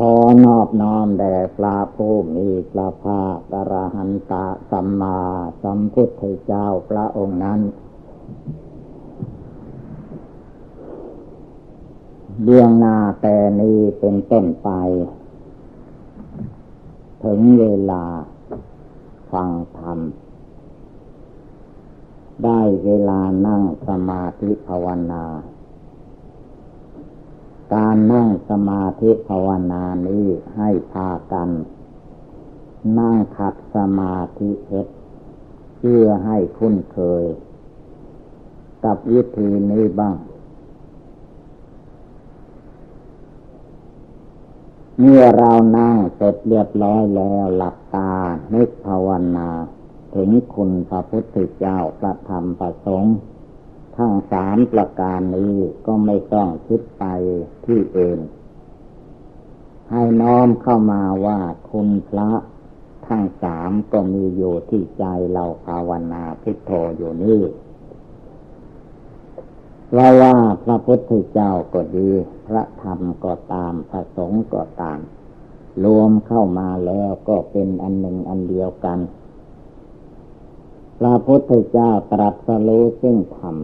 ขอนอบน้อมแด่พระผู้มีพระภาคอรหันตะสัมมาสัมพุทธเจ้าพระองค์นั้น เรื่องนาแต่นี้เป็นต้นไป ถึงเวลาฟังธรรม ได้เวลานั่งสมาธิภาวนา การนั่งสมาธิภาวนานี้ให้พากัน นั่งขัดสมาธิเพชรเพื่อให้คุ้นเคย กับวิธีนี้บ้าง เมื่อเรานั่งเสร็จเรียบร้อยแล้วหลับตานึกภาวนา ถึงคุณพระพุทธเจ้าพระธรรมพระสงฆ์ ทั้งสามประการนี้ก็ไม่ต้องคิดไปที่เอง ให้น้อมเข้ามาว่าคุณพระทั้งสามก็มีอยู่ที่ใจเราภาวนาพุทโธอยู่นี่เราว่าพระพุทธเจ้าก็ดี พระธรรมก็ตามพระสงฆ์ก็ตาม รวมเข้ามาแล้วก็เป็นอันหนึ่งอันเดียวกัน พระพุทธเจ้าตรัสรู้ซึ่งธรรม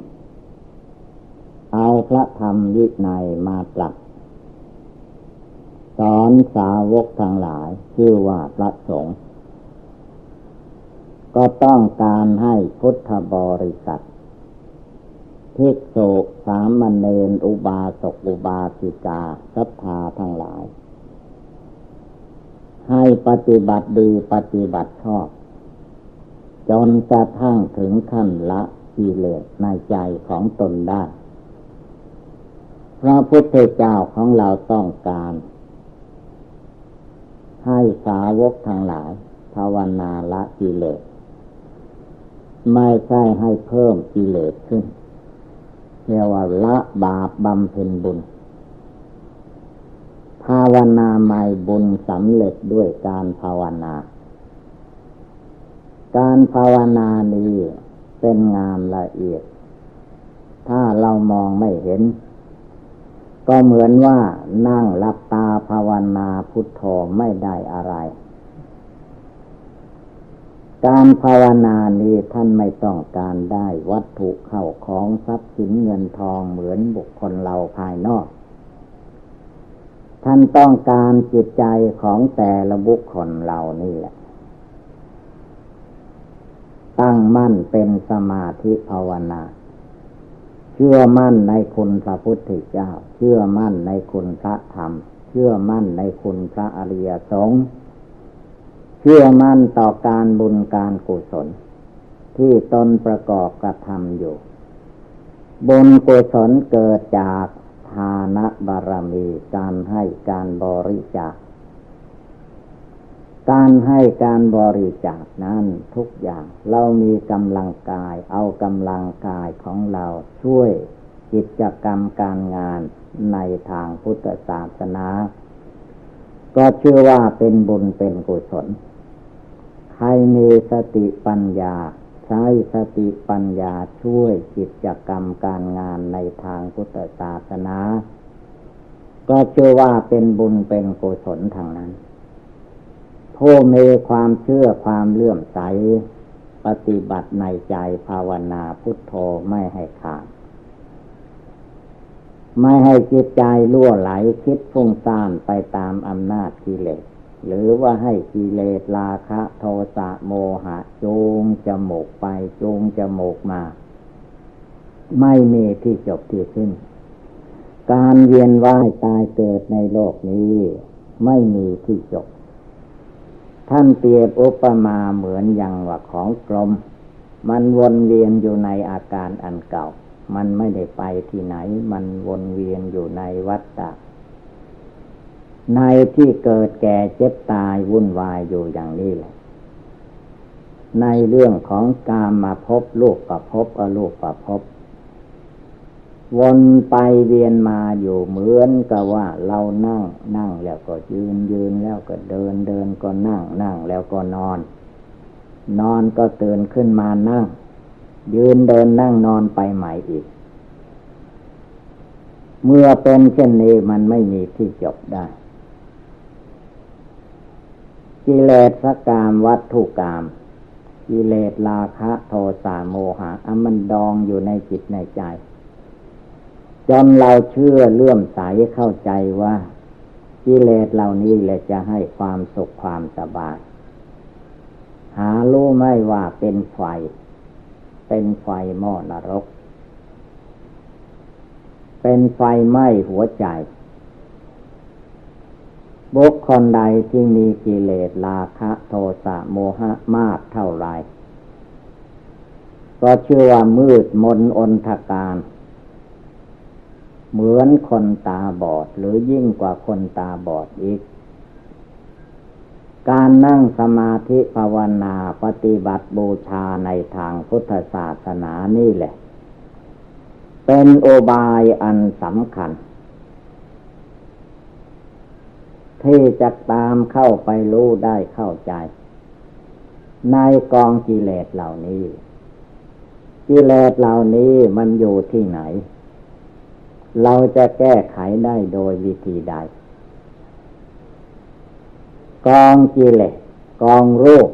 ระธรรมวินัยมาปรับสอนสาวกทั้งหลายชื่อว่าพระสงฆ์ก็ต้องการให้พุทธบริษัทภิกษุสามเณรอุบาสกอุบาสิกาศรัทธาทั้งหลาย ให้ปฏิบัติดีปฏิบัติชอบ จนกระทั่งถึงขั้นละกิเลสในใจของตนได้ พระพุทธเจ้าของเราต้องการ ให้สาวกทั้งหลาย ภาวนาละกิเลส ไม่ใช่ให้เพิ่มกิเลสขึ้นเรียกว่าละบาปบำเพ็ญบุญ ภาวนาใหม่บุญสำเร็จด้วยการภาวนา การภาวนานี้เป็นงามละเอียด ถ้าเรามองไม่เห็น ก็เหมือนว่านั่งหลับตาภาวนาพุทโธไม่ได้อะไร การภาวนานี้ท่านไม่ต้องการได้วัตถุเข้าของทรัพย์สินเงินทองเหมือนบุคคลเราภายนอก ท่านต้องการจิตใจของแต่ละบุคคลเรานี่แหละ ตั้งมั่นเป็นสมาธิภาวนา เชื่อมั่นในคุณพระพุทธเจ้า เชื่อมั่นในคุณพระธรรม เชื่อมั่นในคุณพระอริยสงฆ์เชื่อมั่นต่อการบุญการกุศล ที่ตนประกอบกระทำอยู่ บุญกุศลเกิดจากทานบารมีการให้การบริจาค การให้การบริจาคนั้นทุกอย่างเรามีกำลังกาย เอากำลังกายของเราช่วยกิจกรรมการงานในทางพุทธศาสนา ก็เชื่อว่าเป็นบุญเป็นกุศล ใครมีสติปัญญา ใช้สติปัญญาช่วยกิจกรรมการงานในทางพุทธศาสนา ก็เชื่อว่าเป็นบุญเป็นกุศลทางนั้น ผู้มีความเชื่อความเลื่อมใส ปฏิบัติในใจภาวนาพุทโธไม่ให้ขาด ไม่ให้จิตใจล่วไหลคิดฟุ้งซ่านไปตามอำนาจกิเลส หรือว่าให้กิเลสราคะโทสะโมหะจูงจมูกไปจูงจมูกมา ไม่มีที่จบที่สิ้นการเวียนว่ายตายเกิดในโลกนี้ ไม่มีที่จบ ท่านเปรียบอุปมาเหมือนอย่างว่าของกลม มันวนเวียนอยู่ในอาการอันเก่า มันไม่ได้ไปที่ไหน มันวนเวียนอยู่ในวัฏฏะในที่เกิดแก่เจ็บตายวุ่นวายอยู่อย่างนี้แหละ ในเรื่องของการมาพบลูกประพบอลูกประพบ วนไปเวียนมาอยู่เหมือนกับว่าเรานั่ง นั่งแล้วก็ยืนยืนแล้วก็เดินเดินก็นั่ง นั่งแล้วก็นอน นอนก็ตื่นขึ้นมานั่ง ยืนเดินนั่งนอนไปใหม่อีก เมื่อเป็นเช่นนี้มันไม่มีที่จบได้กิเลสกามวัตถุกรรมกิเลสราคะโทสะโมหะอมันดองอยู่ในจิตในใจ จนเราเชื่อเลื่อมใสเข้าใจว่ากิเลสเหล่านี้แหละจะให้ความสุขความสบายหารู้ไม่ว่าเป็นไฟ เป็นไฟหม้อนรก เป็นไฟไหม้หัวใจ บุคคลใดที่มีกิเลสราคะโทสะโมหะมากเท่าไร ก็เชื่อว่ามืดมนอนทการ เหมือนคนตาบอดหรือยิ่งกว่าคนตาบอดอีก การนั่งสมาธิภาวนาปฏิบัติบูชาในทางพุทธศาสนานี่แหละ เป็นโอบายอันสำคัญ ที่จะตามเข้าไปรู้ได้เข้าใจ ในกองกิเลสเหล่านี้ กิเลสเหล่านี้มันอยู่ที่ไหน เราจะแก้ไขได้โดยวิธีใด กองกิเลสกองรูป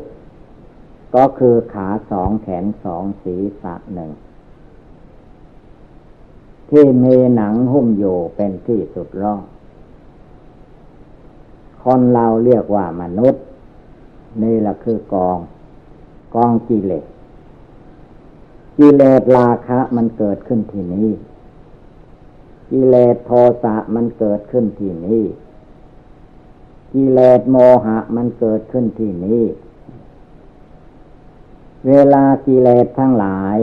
ก็คือขาสองแขนสองศีรษะหนึ่ง ที่มีหนังหุ้มอยู่เป็นที่สุดรองคนเราเรียกว่ามนุษย์ นี่แหละคือกอง กองกิเลสกิเลสราคะมันเกิดขึ้นที่นี้ กิเลสโทสะมันเกิดขึ้นที่นี้ กิเลสโมหะมันเกิดขึ้นที่นี้ เวลากิเลสทั้งหลาย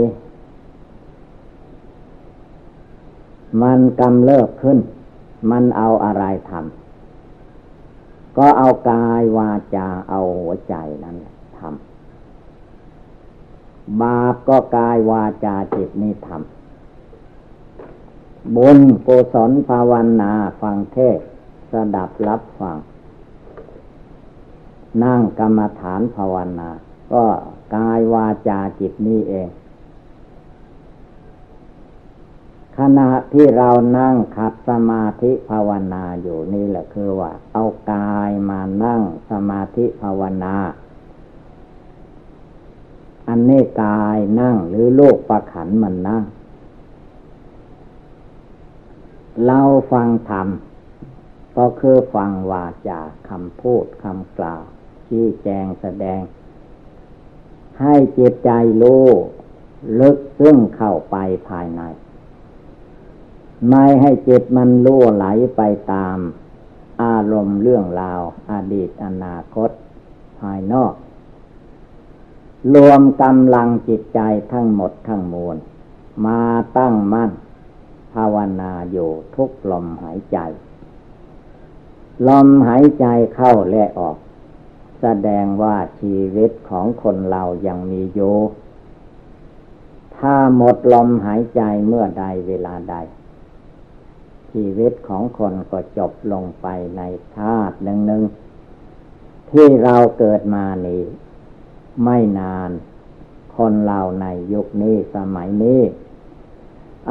มันกำเริบขึ้น มันเอาอะไรทำก็เอากายวาจาเอาหัวใจนั้นทำบาปก็กายวาจาจิตนี่ทำ บุญกุศลภาวนาฟังเทศสดับรับฟัง นั่งกรรมฐานภาวนา ก็กายวาจาจิตนี่เอง ขณะที่เรานั่งขัดสมาธิภาวนาอยู่นี่แหละคือว่า เอากายมานั่งสมาธิภาวนาอันนี้กายนั่งหรือโลกประขันมันนั่ง เราฟังธรรมก็คือฟังวาจาคำพูดคำกล่าว ชี้แจงแสดง ให้จิตใจรู้ลึกซึ้งเข้าไปภายใน ไม่ให้จิตมันล่วไหลไปตาม อารมณ์เรื่องราวอาดีตอนาคต ภายนอก รวมกำลังจิตใจทั้งหมดทั้งมวลมาตั้งมั่น ภาวนาอยู่ทุกลมหายใจ ลมหายใจเข้าและออก แสดงว่าชีวิตของคนเรายังมีอยู่ถ้าหมดลมหายใจเมื่อใดเวลาใด ชีวิตของคนก็จบลงไปในชาติหนึ่งหนึ่งที่เราเกิดมานี้ ไม่นาน คนเราในยุคนี้สมัยนี้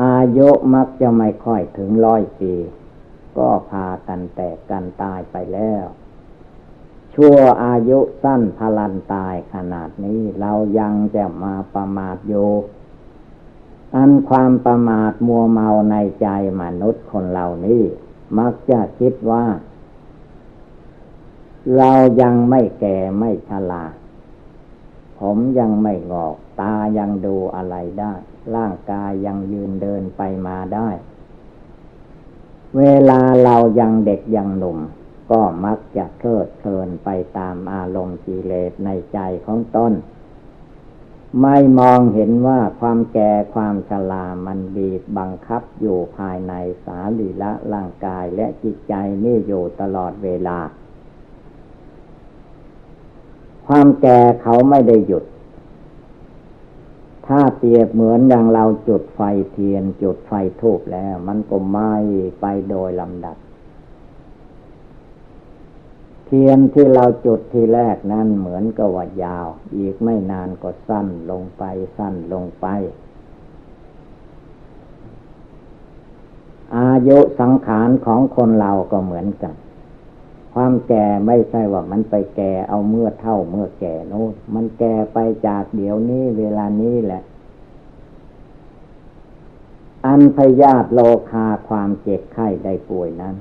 อายุมักจะไม่ค่อยถึงร้อยปี ก็พากันแตกกันตายไปแล้ว ชั่วอายุสั้นพลันตายขนาดนี้เรายังจะมาประมาทอยู่อันความประมาทมัวเมาในใจมนุษย์คนเหล่านี้ มักจะคิดว่า เรายังไม่แก่ไม่ชราผมยังไม่งอก ตายังดูอะไรได้ ร่างกายยังยืนเดินไปมาได้ เวลาเรายังเด็กยังหนุ่ม ก็มักจะเพลิดเพลินไปตามอารมณ์กิเลสในใจของตนไม่มองเห็นว่าความแก่ความชรามันบีบบังคับอยู่ภายในสาลีละร่างกายและจิตใจนี่อยู่ตลอดเวลา ความแก่เขาไม่ได้หยุด เปรียบเหมือนอย่างเราจุดไฟเทียน จุดไฟทูบแล้ว มันก็ไหม้ไปโดยลำดับ เทียนที่เราจุดทีแรกนั้นเหมือนกับว่ายาว อีกไม่นานก็สั้นลงไปสั้นลงไป อายุสังขารของคนเราก็เหมือนกันความแก่ไม่ใช่ว่ามันไปแก่เอาเมื่อเท่าเมื่อแก่โน้นมันแก่ไปจากเดี๋ยวนี้เวลานี้แหละ อันพยาธิโลคาความเจ็บไข้ได้ป่วยนั้น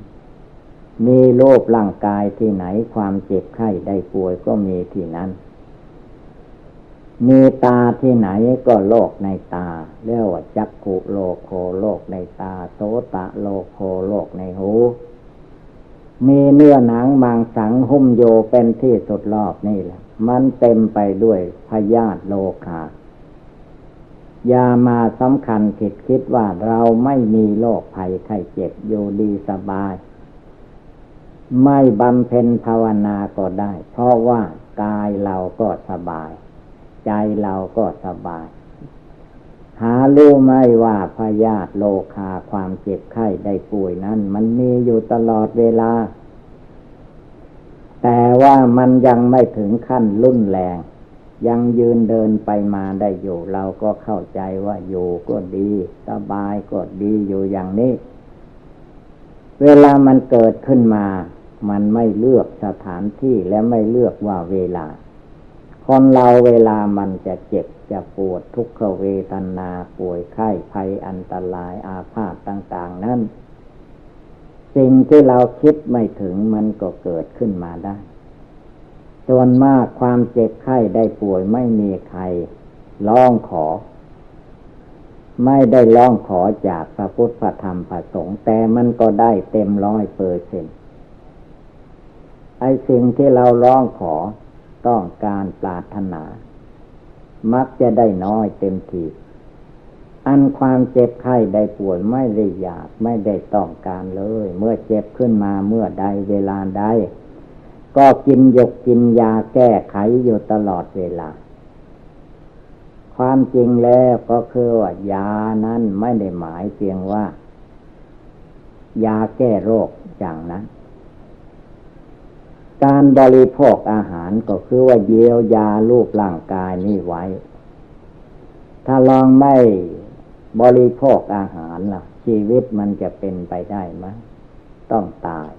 มีโรคร่างกายที่ไหนความเจ็บไข้ได้ป่วยก็มีที่นั้น มีตาที่ไหนก็โรคในตาเรียกว่าจักขุโลโคโรคในตา โสตะโลโคโรคในหูมีเนื้อหนังมังสังหุ้มโยเป็นที่สุดรอบนี่แหละ มันเต็มไปด้วยพยาธิโลคา อย่ามาสำคัญผิดคิดว่าเราไม่มีโรคภัยไข้เจ็บอยู่ดีสบาย ไม่บำเพ็ญภาวนาก็ได้ เพราะว่ากายเราก็สบาย ใจเราก็สบาย หารู้ไหมว่าพยาธิโลคาความเจ็บไข้ได้ป่วยนั้น มันมีอยู่ตลอดเวลา แต่ว่ามันยังไม่ถึงขั้นรุนแรง ยังยืนเดินไปมาได้อยู่ เราก็เข้าใจว่าอยู่ก็ดี สบายก็ดีอยู่อย่างนี้ เวลามันเกิดขึ้นมา มันไม่เลือกสถานที่และไม่เลือกว่าเวลา คนเราเวลามันจะเจ็บจะปวดทุกขเวทนาป่วยไข้ภัยอันตรายอาพาธต่าง ๆ นั้นสิ่งที่เราคิดไม่ถึงมันก็เกิดขึ้นมาได้ ส่วนมากความเจ็บไข้ได้ป่วยไม่มีใครร้องขอ ไม่ได้ร้องขอจากพระพุทธธรรมพระสงฆ์แต่มันก็ได้เต็มร้อยเปอร์เซ็นไอสิ่งที่เราร้องขอต้องการปรารถนา มักจะได้น้อยเต็มทีอันความเจ็บไข้ได้ป่วยไม่ได้อยากไม่ได้ต้องการเลย เมื่อเจ็บขึ้นมาเมื่อใดเวลาใด ก็กินยกกินยาแก้ไขอยู่ตลอดเวลา ความจริงแล้วก็คือว่ายานั้นไม่ได้หมายเพียงว่า ยาแก้โรคอย่างนั้น การบริโภคอาหารก็คือว่าเยียวยาลูกร่างกายนี้ไว้ ถ้าลองไม่บริโภคอาหารล่ะ ชีวิตมันจะเป็นไปได้ไหมต้องตาย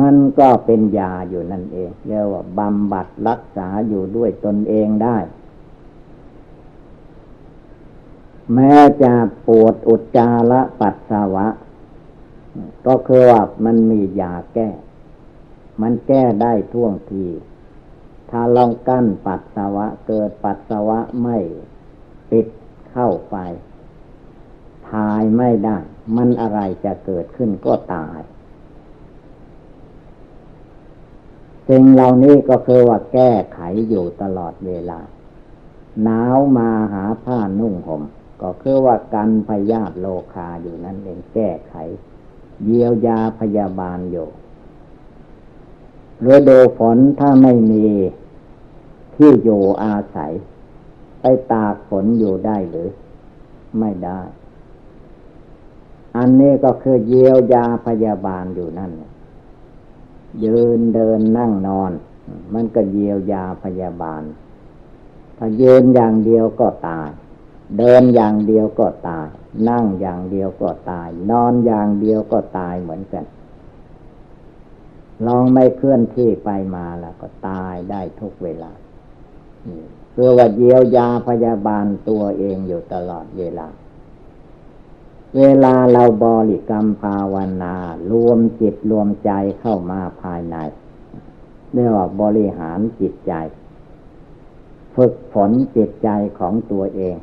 มันก็เป็นยาอยู่นั่นเองเรียกว่าบำบัดรักษาอยู่ด้วยตนเองได้ แม้จะปวดอุจจาระปัสสาวะ ก็คือว่ามันมียาแก้ มันแก้ได้ท่วงที ถ้าลองกั้นปัสสาวะเกิดปัสสาวะไม่ปิดเข้าไป ทายไม่ได้ มันอะไรจะเกิดขึ้นก็ตาย สิ่งเหล่านี้ก็คือว่าแก้ไขอยู่ตลอดเวลา หนาวมาหาผ้านุ่งหม่มก็คือว่ากันพยาธิโลคาอยู่นั่นเองแก้ไข เยียวยาพยาบาลอยู่ฤดูฝนถ้าไม่มีที่อยู่อาศัย ไปตากฝนอยู่ได้หรือ ไม่ได้ อันนี้ก็คือเยียวยาพยาบาลอยู่นั่น ยืนเดินนั่งนอน มันก็เยียวยาพยาบาล ถ้ายืนอย่างเดียวก็ตาย เดินอย่างเดียวก็ตาย นั่งอย่างเดียวก็ตาย นอนอย่างเดียวก็ตายเหมือนกัน ลองไม่เคลื่อนที่ไปมาแล้วก็ตายได้ทุกเวลาเพื่อว่าเยียวยาพยาบาลตัวเองอยู่ตลอดเวลา เวลาเราบริกรรมภาวนา รวมจิตรวมใจเข้ามาภายในเรียกว่าบริหารจิตใจ ฝึกฝนจิตใจของตัวเอง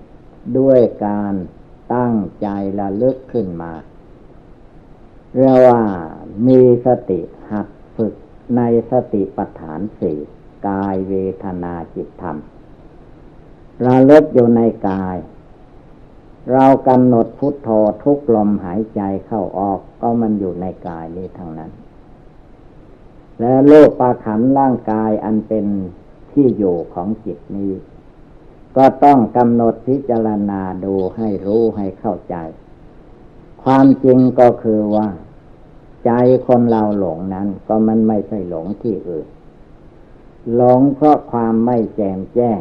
ด้วยการตั้งใจระลึกขึ้นมา เรียกว่ามีสติหัดฝึกในสติปัฏฐานสี่กายเวทนาจิตธรรมระลึกอยู่ในกาย เรากำหนดพุทโธทุกลมหายใจเข้าออก ก็มันอยู่ในกายนี้ทั้งนั้น และโลกปาขันร่างกายอันเป็นที่อยู่ของจิตนี้ ก็ต้องกำหนดพิจารณาดูให้รู้ให้เข้าใจ ความจริงก็คือว่า ใจคนเราหลงนั้น ก็มันไม่ใช่หลงที่อื่น หลงเพราะความไม่แจ่มแจ้ง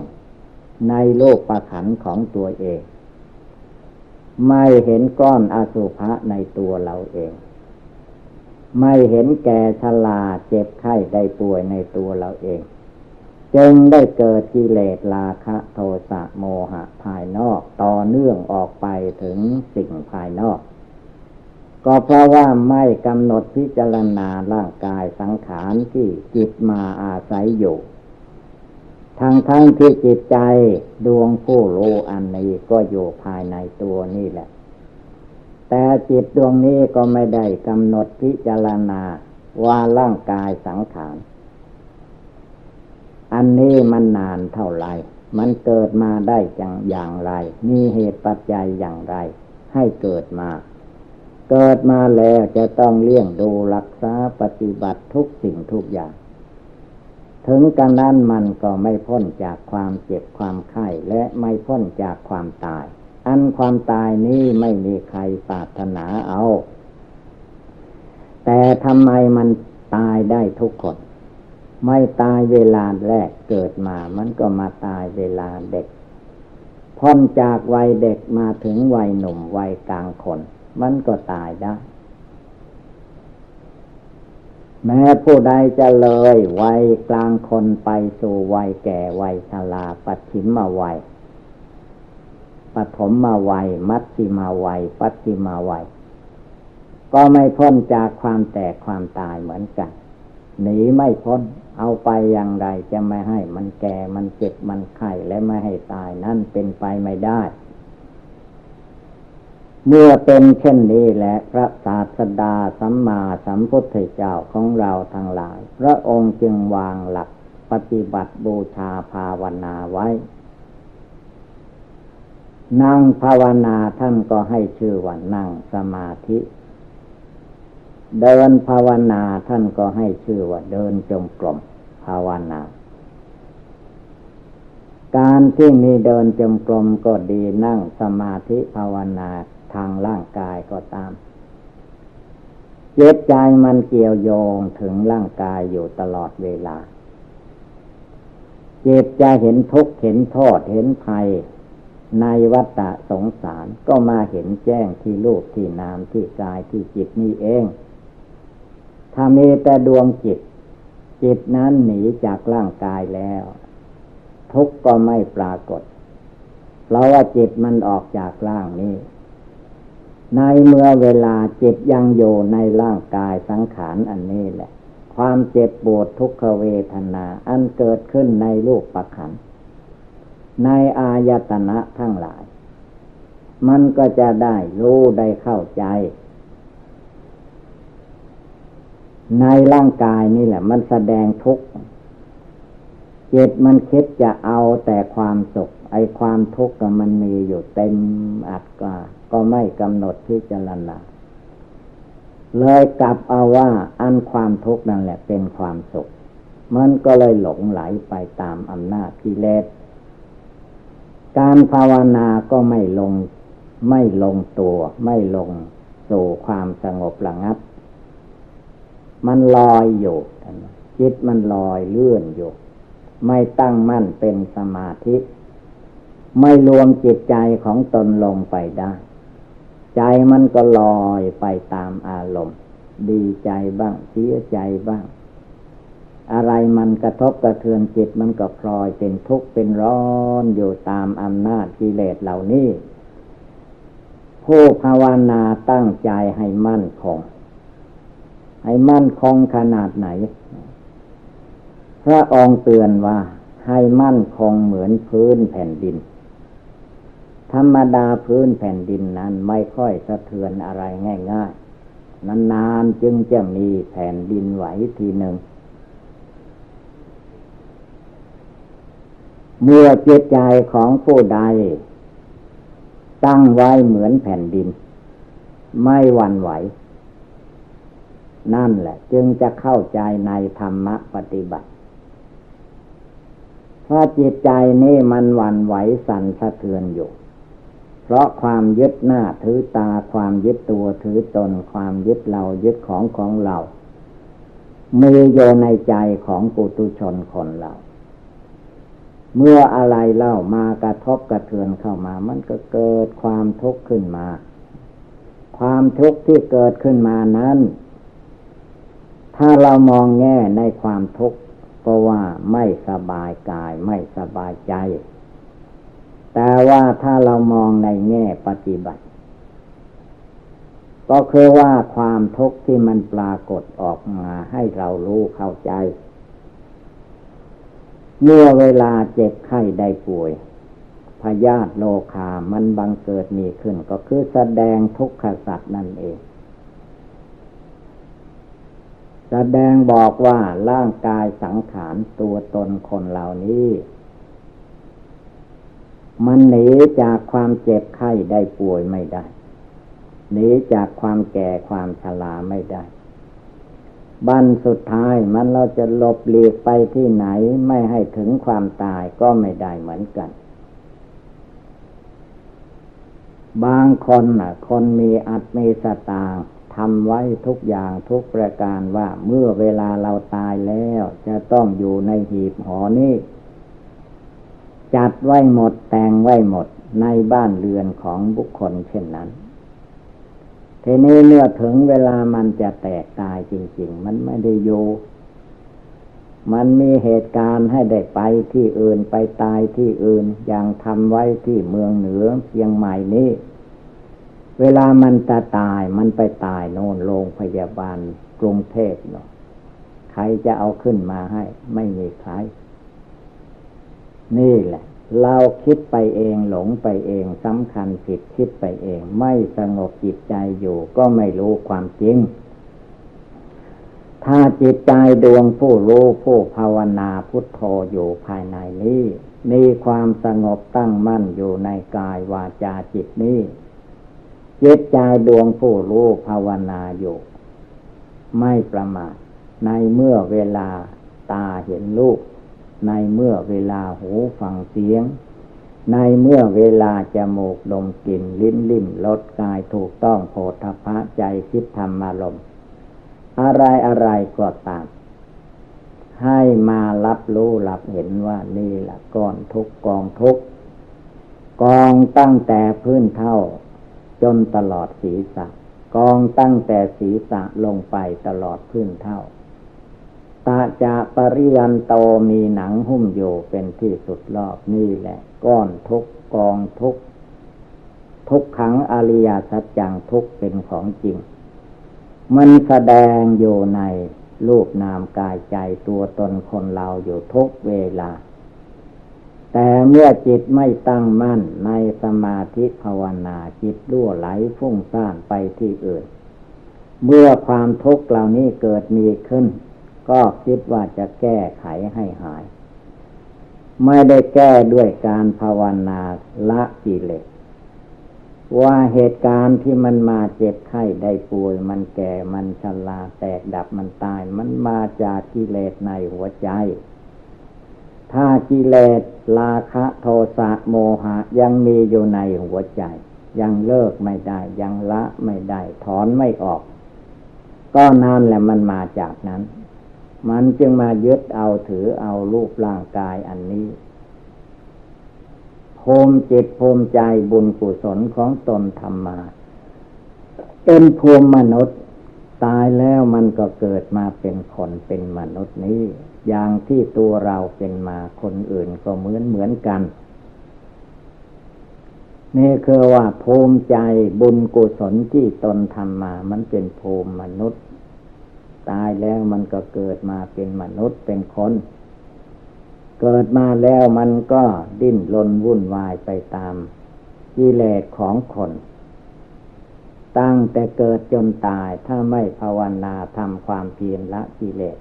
ในโลกประขันของตัวเอง ไม่เห็นก้อนอสุภะในตัวเราเอง ไม่เห็นแก่ชราเจ็บไข้ได้ป่วยในตัวเราเอง จึงได้เกิดกิเลสราคะโทสะโมหะภายนอกต่อเนื่องออกไปถึงสิ่งภายนอก ก็เพราะว่าไม่กำหนดพิจารณาร่างกายสังขารที่จิตมาอาศัยอยู่ ทางทั้งที่จิตใจดวงผู้รู้อันนี้ก็อยู่ภายในตัวนี่แหละ แต่จิตดวงนี้ก็ไม่ได้กำหนดพิจารณาว่าร่างกายสังขาร อันนี้มันนานเท่าไรมันเกิดมาได้จังอย่างไร มีเหตุปัจจัยอย่างไร ให้เกิดมา เกิดมาแล้วจะต้องเลี้ยงดูรักษาปฏิบัติทุกสิ่งทุกอย่าง ถึงกันนั้นมันก็ไม่พ้นจากความเจ็บความไข้และไม่พ้นจากความตาย อันความตายนี้ไม่มีใครปรารถนาเอา แต่ทำไมมันตายได้ทุกคน ไม่ตายเวลาแรกเกิดมา มันก็มาตายเวลาเด็ก พ้นจากวัยเด็กมาถึงวัยหนุ่มวัยกลางคน มันก็ตายได้ แม้ผู้ใดจะเลยวัยกลางคนไปสู่วัยแก่วัยชราปัจฉิมาวัยปฐมมาวัย มัชชิมาวัย ปัจฉิมาวัย ก็ไม่พ้นจากความแตกความตายเหมือนกัน หนีไม่พ้น เอาไปอย่างไรจะไม่ให้มันแก่ มันเจ็บ มันไข้ และไม่ให้ตายนั่นเป็นไปไม่ได้ เมื่อเป็นเช่นนี้แหละพระศาสดาสัมมาสัมพุทธเจ้าของเราทั้งหลาย พระองค์จึงวางหลักปฏิบัติบูชาภาวนาไว้ นั่งภาวนาท่านก็ให้ชื่อว่านั่งสมาธิ เดินภาวนาท่านก็ให้ชื่อว่าเดินจงกรมภาวนาการที่มีเดินจงกรมก็ดีนั่งสมาธิภาวนา ทางร่างกายก็ตามเจ็บใจมันเกี่ยวโยงถึงร่างกายอยู่ตลอดเวลา เจ็บจะเห็นทุกข์เห็นโทษเห็นภัย ในวัฏฏะสงสารก็มาเห็นแจ้งที่รูปที่นามที่กายที่จิตนี่เอง ถ้ามีแต่ดวงจิต จิตนั้นหนีจากร่างกายแล้ว ทุกก็ไม่ปรากฏ เพราะว่าจิตมันออกจากร่างนี้ ในเมื่อเวลาจิตยังอยู่ในร่างกายสังขารอันนี้แหละ ความเจ็บปวดทุกขเวทนา อันเกิดขึ้นในรูปประขันในอายตนะทั้งหลาย มันก็จะได้รู้ได้เข้าใจ ในร่างกายนี่แหละ มันแสดงทุกข์จิตมันคิดจะเอาแต่ความสุขไอความทุกข์ก็มันมีอยู่เต็มอัดกา ก็ไม่กำหนดพิจารณา เลยกลับเอาว่าอันความทุกข์นั่นแหละเป็นความสุข มันก็เลยหลงไหลไปตามอำนาจกิเลส การภาวนาก็ไม่ลงไม่ลงตัวไม่ลงสู่ความสงบระงับ มันลอยอยู่จิตมันลอยเลื่อนอยู่ ไม่ตั้งมั่นเป็นสมาธิ ไม่รวมจิตใจของตนลงไปได้ ใจมันก็ลอยไปตามอารมณ์ ดีใจบ้างเสียใจบ้าง อะไรมันกระทบกระเทือนจิตมันก็พลอยเป็นทุกข์เป็นร้อนอยู่ตามอำนาจกิเลสเหล่านี้ ผู้ภาวนาตั้งใจให้มั่นคง ให้มั่นคงขนาดไหน พระองค์เตือนว่าให้มั่นคงเหมือนพื้นแผ่นดิน ธรรมดาพื้นแผ่นดินนั้นไม่ค่อยสะเทือนอะไรง่าย ๆ นานๆจึงจะมีแผ่นดินไหวทีหนึ่ง เมื่อจิตใจของผู้ใด ตั้งไว้เหมือนแผ่นดิน ไม่หวั่นไหว นั่นแหละ จึงจะเข้าใจในธรรมปฏิบัติเพราจิตใจนี่มันหวั่นไหวสั่นสะเทือนอยู่ เพราะความยึดหน้าถือตาความยึดตัวถือตนความยึดเรายึดของของเรามีโยในใจของปุตุชนคนเรา เมื่ออะไรเล่ามากระทบกระเทือนเข้ามา มันก็เกิดความทุกข์ขึ้นมา ความทุกข์ที่เกิดขึ้นมานั้น ถ้าเรามองแง่ในความทุกข์ก็ว่าไม่สบายกายไม่สบายใจ แต่ว่าถ้าเรามองในแง่ปฏิบัติ ก็คือว่าความทุกข์ที่มันปรากฏออกมาให้เรารู้เข้าใจ เมื่อเวลาเจ็บไข้ได้ป่วยพยาธิโลคา มันบังเกิดมีขึ้น ก็คือแสดงทุกขสัตว์นั่นเอง แสดงบอกว่าร่างกายสังขารตัวตนคนเหล่านี้ มันหนีจากความเจ็บไข้ได้ป่วยไม่ได้หนีจากความแก่ความชราไม่ได้ บันสุดท้ายมันเราจะหลบหลีกไปที่ไหนไม่ให้ถึงความตายก็ไม่ได้เหมือนกัน บางคนน่ะคนมีอัตมีสตางทำไว้ทุกอย่างทุกประการว่าเมื่อเวลาเราตายแล้ว จะต้องอยู่ในหีบหอนี้ จัดไว้หมดแต่งไว้หมดในบ้านเรือนของบุคคลเช่นนั้นทีนี้เมื่อถึงเวลามันจะแตกตายจริง ๆ มันไม่ได้อยู่ มันมีเหตุการณ์ให้ได้ไปที่อื่นไปตายที่อื่น อย่างทำไว้ที่เมืองเหนือเพียงใหม่นี้ เวลามันจะตายมันไปตายโน่นโรงพยาบาลกรุงเทพเนาะใครจะเอาขึ้นมาให้ ไม่มีใคร นี่แหละ เราคิดไปเองหลงไปเองสำคัญผิดคิดไปเอง ไม่สงบจิตใจอยู่ก็ไม่รู้ความจริง ถ้าจิตใจดวงผู้รู้ผู้ภาวนาพุทโธอยู่ภายในนี้ มีความสงบตั้งมั่นอยู่ในกายวาจาจิตนี้จิตใจดวงผู้รู้ภาวนาอยู่ไม่ประมาทในเมื่อเวลาตาเห็นรูป ในเมื่อเวลาหูฟังเสียง ในเมื่อเวลาจมูกดมกลิ่นลิ้นลิ้มรสกายถูกต้องโพธพะใจคิดธรรมารมอะไรอะไรก็ตาม ให้มารับรู้รับเห็นว่านี่แหละก้อนทุกกองทุกกองตั้งแต่พื้นเท่า จนตลอดศีรษะกองตั้งแต่ศีรษะลงไปตลอดพื้นเท่า ตาจะปริยันโตมีหนังหุ้มอยู่เป็นที่สุดรอบนี่แหละ ก้อนทุกกองทุก ทุกขังอริยสัจจังทุกเป็นของจริง มันแสดงอยู่ในรูปนามกายใจตัวตนคนเราอยู่ทุกเวลา แต่เมื่อจิตไม่ตั้งมั่นในสมาธิภาวนาจิตรั่วไหลฟุ้งซ่านไปที่อื่น เมื่อความทุกข์เหล่านี้เกิดมีขึ้น ก็คิดว่าจะแก้ไขให้หาย ไม่ได้แก้ด้วยการภาวนาละกิเลสว่าเหตุการณ์ที่มันมาเจ็บไข้ได้ป่วย มันแก่มันชราแตกดับมันตาย มันมาจากกิเลสในหัวใจ ถ้ากิเลสราคะโทสะโมหะยังมีอยู่ในหัวใจ ยังเลิกไม่ได้ ยังละไม่ได้ ถอนไม่ออก ก็นานแหละมันมาจากนั้น มันจึงมายึดเอาถือเอารูปร่างกายอันนี้ภูมิจิตภูมิใจบุญกุศลของตนทำมา เป็นภูมิมนุษย์ตายแล้วมันก็เกิดมาเป็นคนเป็นมนุษย์นี้ อย่างที่ตัวเราเป็นมาคนอื่นก็เหมือนเหมือนกัน นี่คือว่าภูมิใจบุญกุศลที่ตนทำมา มันเป็นภูมิมนุษย์ ตายแล้วมันก็เกิดมาเป็นมนุษย์เป็นคน เกิดมาแล้วมันก็ดิ้นรนวุ่นวายไปตามกิเลสของคน ตั้งแต่เกิดจนตายถ้าไม่ภาวนาทำความเพียรละกิเลส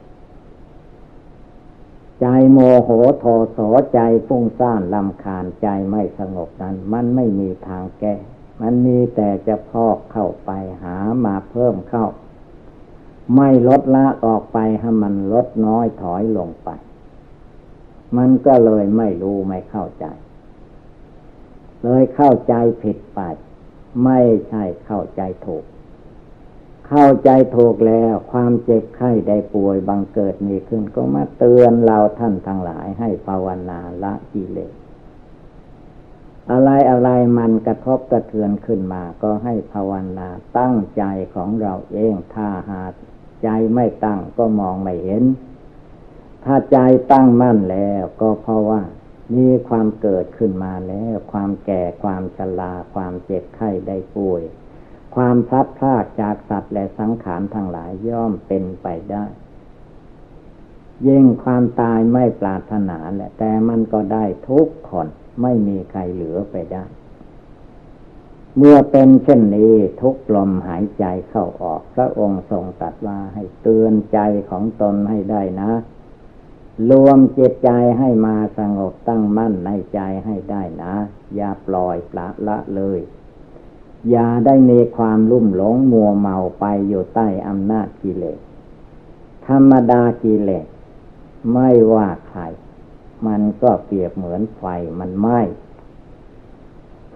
ใจโมโหโทโสใจฟุ้งซ่านลำคาญใจไม่สงบนั้น มันไม่มีทางแก้ มันมีแต่จะพอกเข้าไปหามาเพิ่มเข้า ไม่ลดละออกไปให้มันลดน้อยถอยลงไป มันก็เลยไม่รู้ไม่เข้าใจ เลยเข้าใจผิดไป ไม่ใช่เข้าใจถูก เข้าใจถูกแล้วความเจ็บไข้ได้ป่วยบังเกิดมีขึ้น ก็มาเตือนเราท่านทั้งหลายให้ภาวนาละกิเลสอะไรอะไรมันกระทบกระเทือนขึ้นมา ก็ให้ภาวนาตั้งใจของเราเองถ้าหา ใจไม่ตั้งก็มองไม่เห็น ถ้าใจตั้งมั่นแล้วก็เพราะว่ามีความเกิดขึ้นมาแล้ว ความแก่ความชราความเจ็บไข้ได้ป่วย ความพลัดพรากจากสัตว์และสังขารทั้งหลายย่อมเป็นไปได้ยิ่งความตายไม่ปรารถนาแหละ แต่มันก็ได้ทุกคนไม่มีใครเหลือไปได้ เมื่อเป็นเช่นนี้ทุกลมหายใจเข้าออก พระองค์ทรงตรัสว่าให้เตือนใจของตนให้ได้นะ รวมจิตใจให้มาสงบตั้งมั่นในใจให้ได้นะ อย่าปล่อยปละละเลย อย่าได้มีความลุ่มหลงมัวเมาไปอยู่ใต้อำนาจกิเลส ธรรมดากิเลส ไม่ว่าใคร มันก็เปรียบเหมือนไฟมันไหม้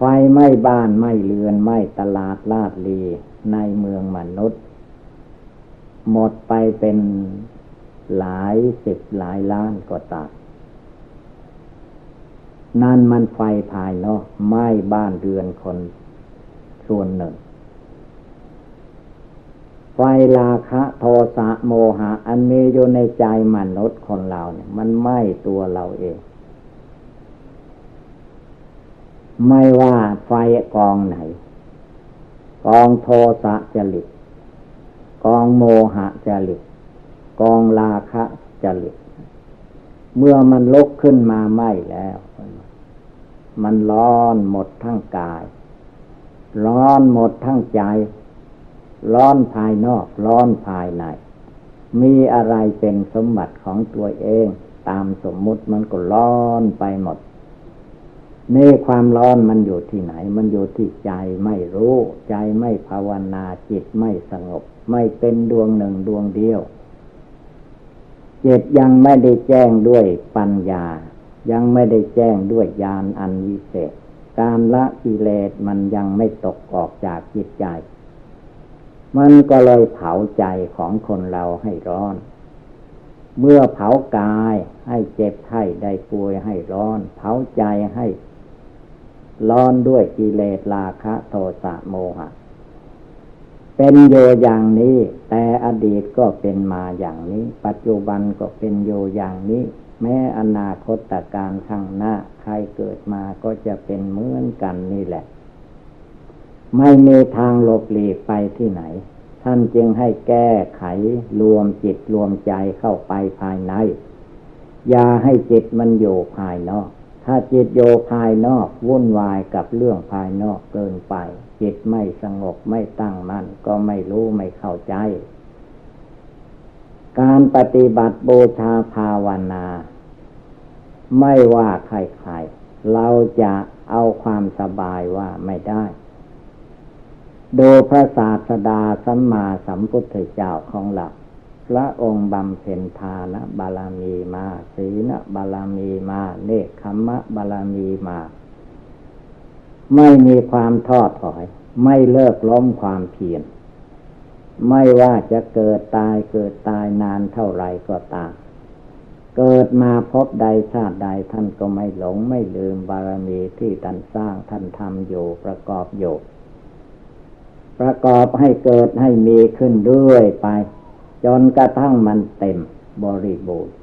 ไฟไหม้บ้านไหม้เรือนไหม้ตลาดลาดลีในเมืองมนุษย์ หมดไปเป็นหลายสิบหลายล้านก็ตามนั่นมันไฟภายนอกไหม้บ้านเรือนคนส่วนหนึ่ง ไฟราคะโทสะโมหะ อันมีอยู่ในใจมนุษย์คนเราเนี่ย มันไหม้ตัวเราเอง ไม่ว่าไฟกองไหน กองโทสะจริต กองโมหะจริต กองราคะจริต เมื่อมันลุกขึ้นมาไหม้แล้ว มันร้อนหมดทั้งกาย ร้อนหมดทั้งใจ ร้อนภายนอก ร้อนภายใน มีอะไรเป็นสมบัติของตัวเอง ตามสมมุติมันก็ร้อนไปหมด นี่ความร้อนมันอยู่ที่ไหน มันอยู่ที่ใจไม่รู้ ใจไม่ภาวนาจิตไม่สงบ ไม่เป็นดวงหนึ่งดวงเดียวจิตยังไม่ได้แจ้งด้วยปัญญา ยังไม่ได้แจ้งด้วยญาณอันวิเศษ การละกิเลสมันยังไม่ตกออกจากจิตใจ มันก็เลยเผาใจของคนเราให้ร้อน เมื่อเผากายให้เจ็บไข้ได้ป่วยให้ร้อน เผาใจให้ ร้อนด้วยกิเลสราคะโทสะโมหะ เป็นโยอย่างนี้ แต่อดีตก็เป็นมาอย่างนี้ ปัจจุบันก็เป็นโยอย่างนี้ แม้อนาคตการข้างหน้า ใครเกิดมาก็จะเป็นเหมือนกันนี่แหละ ไม่มีทางหลบหลีกไปที่ไหน ท่านจึงให้แก้ไขรวมจิตรวมใจเข้าไปภายใน อย่าให้จิตมันอยู่ภายนอก ถ้าจิตโยภายนอกวุ่นวายกับเรื่องภายนอกเกินไป จิตไม่สงบไม่ตั้งมั่นก็ไม่รู้ไม่เข้าใจ การปฏิบัติบูชาภาวนา ไม่ว่าใครๆเราจะเอาความสบายว่าไม่ได้ดูพระศาสดาสัมมาสัมพุทธเจ้าของเรา พระองค์บำเพ็ญทานบารมีมาศีลบารมีมาเนคขมะบารมีมา ไม่มีความท้อถอย ไม่เลิกล้มความเพียรไม่ว่าจะเกิดตายเกิดตายนานเท่าไรก็ตาม เกิดมาพบใดชาติใดท่านก็ไม่หลงไม่ลืมบารมีที่ท่านสร้างท่านทำอยู่ประกอบอยู่ ประกอบให้เกิดให้มีขึ้นเรื่อยไป จนกระทั่งมันเต็มบริบูรณ์